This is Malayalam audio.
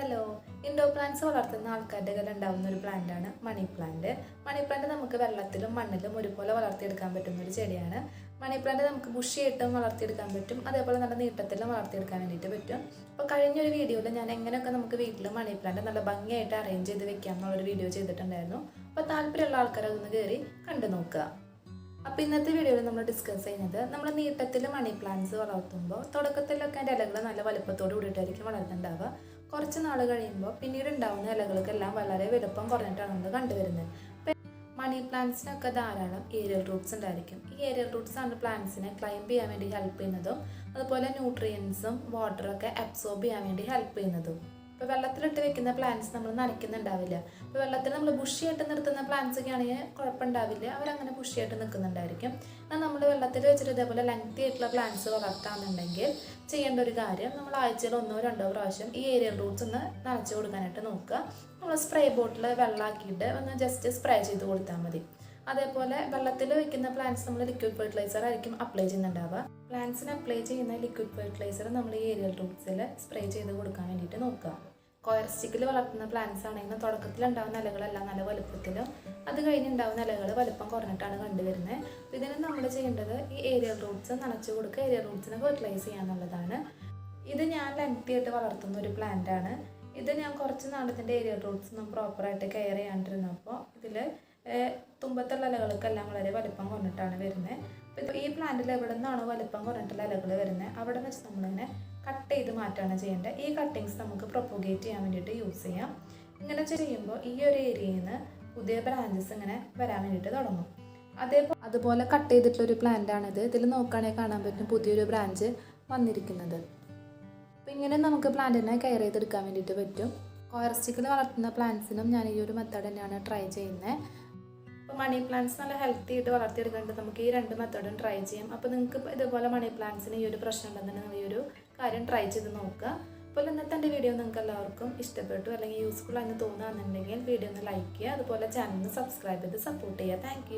ഹലോ ഇൻഡോർ പ്ലാന്റ്സ് വളർത്തുന്ന ആൾക്കാരുടെ കയ്യിൽ ഉണ്ടാകുന്ന ഒരു പ്ലാന്റ് ആണ് മണി പ്ലാന്റ് മണി പ്ലാന്റ് നമുക്ക് വെള്ളത്തിലും മണ്ണിലും ഒരുപോലെ വളർത്തിയെടുക്കാൻ പറ്റുന്ന ഒരു ചെടിയാണ്. മണി പ്ലാന്റ് നമുക്ക് ബുഷിയായിട്ടും വളർത്തിയെടുക്കാൻ പറ്റും. അതേപോലെ നല്ല നീട്ടത്തിലും വളർത്തിയെടുക്കാൻ വേണ്ടിയിട്ട് പറ്റും. അപ്പോൾ കഴിഞ്ഞ ഒരു വീഡിയോയിൽ ഞാൻ എങ്ങനെയൊക്കെ നമുക്ക് വീട്ടിൽ മണി പ്ലാന്റ് നല്ല ഭംഗിയായിട്ട് അറേഞ്ച് ചെയ്ത് വെക്കാം എന്നുള്ളൊരു വീഡിയോ ചെയ്തിട്ടുണ്ടായിരുന്നു. അപ്പോൾ താല്പര്യമുള്ള ആൾക്കാർ ഒന്ന് കയറി കണ്ടു നോക്കുക. അപ്പോൾ ഇന്നത്തെ വീഡിയോയിൽ നമ്മൾ ഡിസ്കസ് ചെയ്യുന്നത് നമ്മൾ നീട്ടത്തിൽ മണി പ്ലാന്റ്സ് വളർത്തുമ്പോൾ തുടക്കത്തിലൊക്കെ അതിന്റെ ഇലകൾ നല്ല വലുപ്പത്തോട് കൂടിയിട്ടായിരിക്കും വളർന്നുണ്ടാവുക. കുറച്ച് നാൾ കഴിയുമ്പോൾ പിന്നീട് ഉണ്ടാവുന്ന ഇലകൾക്കെല്ലാം വളരെ വലുപ്പം കുറഞ്ഞിട്ടാണ് നമ്മൾ കണ്ടുവരുന്നത്. മണി പ്ലാന്റ്സിനൊക്കെ ധാരാളം ഏരിയൽ റൂട്ട്സ് ഉണ്ടായിരിക്കും. ഈ ഏരിയൽ റൂട്ട്സ് ആണ് പ്ലാന്റ്സിനെ ക്ലൈംബ് ചെയ്യാൻ വേണ്ടി ഹെൽപ്പ് ചെയ്യുന്നതും അതുപോലെ ന്യൂട്രിയൻസും വാട്ടറൊക്കെ അബ്സോർബ് ചെയ്യാൻ വേണ്ടി ഹെൽപ്പ് ചെയ്യുന്നതും. ഇപ്പോൾ വെള്ളത്തിലിട്ട് വെക്കുന്ന പ്ലാന്റ്സ് നമ്മൾ നനയ്ക്കുന്നുണ്ടാവില്ല. ഇപ്പോൾ വെള്ളത്തിൽ നമ്മൾ ബുഷിയായിട്ട് നിർത്തുന്ന പ്ലാന്റ്സ് ഒക്കെ ആണെങ്കിൽ കുഴപ്പമുണ്ടാവില്ല. അവരങ്ങനെ ബുഷിയായിട്ട് നിൽക്കുന്നുണ്ടായിരിക്കും. എന്നാൽ നമ്മൾ വെള്ളത്തിൽ വെച്ചിട്ട് ഇതേപോലെ ലെങ്തി ആയിട്ടുള്ള പ്ലാന്റ്സ് വളർത്താമെന്നുണ്ടെങ്കിൽ ചെയ്യേണ്ട ഒരു കാര്യം നമ്മൾ ആഴ്ചയിൽ ഒന്നോ രണ്ടോ പ്രാവശ്യം ഈ ഏരിയൽ റൂട്ട്സ് ഒന്ന് നനച്ചു കൊടുക്കാനായിട്ട് നോക്കുക. നമ്മൾ സ്പ്രേ ബോട്ടിൽ വെള്ളമാക്കിയിട്ട് ഒന്ന് ജസ്റ്റ് സ്പ്രേ ചെയ്ത് കൊടുത്താൽ മതി. അതേപോലെ വെള്ളത്തിൽ വെക്കുന്ന പ്ലാന്റ്സ് നമ്മൾ ലിക്വിഡ് ഫെർട്ടിലൈസർ ആയിരിക്കും അപ്ലൈ ചെയ്യുന്നുണ്ടാവുക. പ്ലാന്റ്സിന് അപ്ലൈ ചെയ്യുന്ന ലിക്വിഡ് ഫെർട്ടിലൈസർ നമ്മൾ ഈ ഏരിയൽ റൂട്ട്സിൽ സ്പ്രേ ചെയ്ത് കൊടുക്കാൻ വേണ്ടിയിട്ട് നോക്കുക. കോയർ സ്റ്റിക്കിൽ വളർത്തുന്ന പ്ലാന്റ്സ് ആണെങ്കിൽ തുടക്കത്തിൽ ഉണ്ടാകുന്ന ഇലകളെല്ലാം നല്ല വലുപ്പത്തിലും അത് കഴിഞ്ഞ് ഉണ്ടാകുന്ന ഇലകൾ വലുപ്പം കുറഞ്ഞിട്ടാണ് കണ്ടുവരുന്നത് ഇതിന് നമ്മൾ ചെയ്യേണ്ടത് ഈ ഏരിയൽ റൂട്ട്സ് നനച്ചു കൊടുക്കുക. ഏരിയൽ റൂട്ട്സിനെ ഫെർട്ടിലൈസ് ചെയ്യുക എന്നുള്ളതാണ്. ഇത് ഞാൻ ലെങ്തി ആയിട്ട് വളർത്തുന്ന ഒരു പ്ലാന്റ് ആണ്. ഇത് ഞാൻ കുറച്ച് നാളത്തിന്റെ ഏരിയൽ റൂട്ട്സ് ഒന്നും പ്രോപ്പറായിട്ട് കെയർ ചെയ്യാണ്ടിരുന്നപ്പോൾ ഇതിൽ തുമ്പത്തുള്ള ഇലകൾക്കെല്ലാം വളരെ വലിപ്പം കുറഞ്ഞിട്ടാണ് വരുന്നത് അപ്പോൾ ഈ പ്ലാന്റിൽ എവിടെ നിന്നാണോ വലിപ്പം കുറഞ്ഞിട്ടുള്ള ഇലകൾ വരുന്നത് അവിടെ വെച്ച് നമ്മളിങ്ങനെ കട്ട് ചെയ്ത് മാറ്റാണ് ചെയ്യേണ്ടത്. ഈ കട്ടിങ്സ് നമുക്ക് പ്രൊപ്പോഗേറ്റ് ചെയ്യാൻ വേണ്ടിയിട്ട് യൂസ് ചെയ്യാം. ഇങ്ങനെ ചെയ്യുമ്പോൾ ഈ ഒരു ഏരിയയിൽ നിന്ന് പുതിയ ബ്രാഞ്ചസ് ഇങ്ങനെ വരാൻ വേണ്ടിയിട്ട് തുടങ്ങും. അതേപോലെ അതുപോലെ കട്ട് ചെയ്തിട്ടുള്ള ഒരു പ്ലാന്റ് ആണിത്. ഇതിൽ നോക്കുകയാണെങ്കിൽ കാണാൻ പറ്റും പുതിയൊരു ബ്രാഞ്ച് വന്നിരിക്കുന്നത്. അപ്പോൾ ഇങ്ങനെ നമുക്ക് പ്ലാന്റിനെ കെയർ ചെയ്തെടുക്കാൻ വേണ്ടിയിട്ട് പറ്റും. കോയർസ്റ്റിക്കിൽ വളർത്തുന്ന പ്ലാന്റ്സിനും ഞാൻ ഈ ഒരു മെത്തേഡ് തന്നെയാണ് ട്രൈ ചെയ്യുന്നത് അപ്പോൾ മണി പ്ലാന്റ്സ് നല്ല ഹെൽത്തി ആയിട്ട് വളർത്തിയെടുക്കേണ്ടത് നമുക്ക് ഈ രണ്ട് മെത്തേഡും ട്രൈ ചെയ്യാം. അപ്പോൾ നിങ്ങൾക്ക് ഇതുപോലെ മണി പ്ലാന്റ്സിന് ഈ ഒരു പ്രശ്നം ഉണ്ടെന്നുണ്ടെങ്കിൽ ഈ ഒരു കാര്യം ട്രൈ ചെയ്ത് നോക്കുക. അപ്പോൾ ഇന്നത്തെ എന്റെ വീഡിയോ നിങ്ങൾക്ക് എല്ലാവർക്കും ഇഷ്ടപ്പെട്ടു അല്ലെങ്കിൽ യൂസ്ഫുൾ ആണെന്ന് തോന്നുകയാണെന്നുണ്ടെങ്കിൽ വീഡിയോ ഒന്ന് ലൈക്ക് ചെയ്യുക. അതുപോലെ ചാനൽ സബ്സ്ക്രൈബ് ചെയ്ത് സപ്പോർട്ട് ചെയ്യുക. താങ്ക്